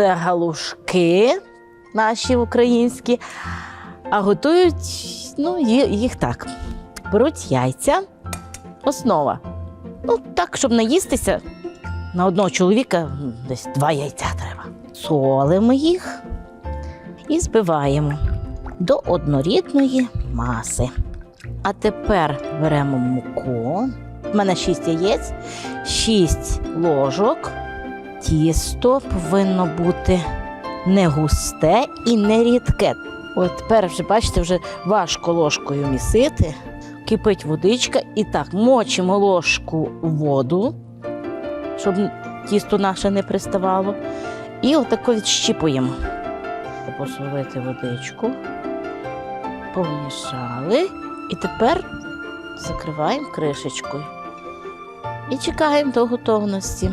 Це галушки наші українські. А готують ну, їх так. Беруть яйця, основа. Ну, так, щоб наїстися, на одного чоловіка десь два яйця треба. Солимо їх і збиваємо до однорідної маси. А тепер беремо муку. У мене 6 яєць, 6 ложок. Тісто повинно бути не густе і не рідке. От тепер вже, бачите, вже важко ложкою місити. Кипить водичка і так мочимо ложку воду, щоб тісто наше не приставало. І отако відщіпуємо. Посолити водичку, помішали. І тепер закриваємо кришечкою. І чекаємо до готовності.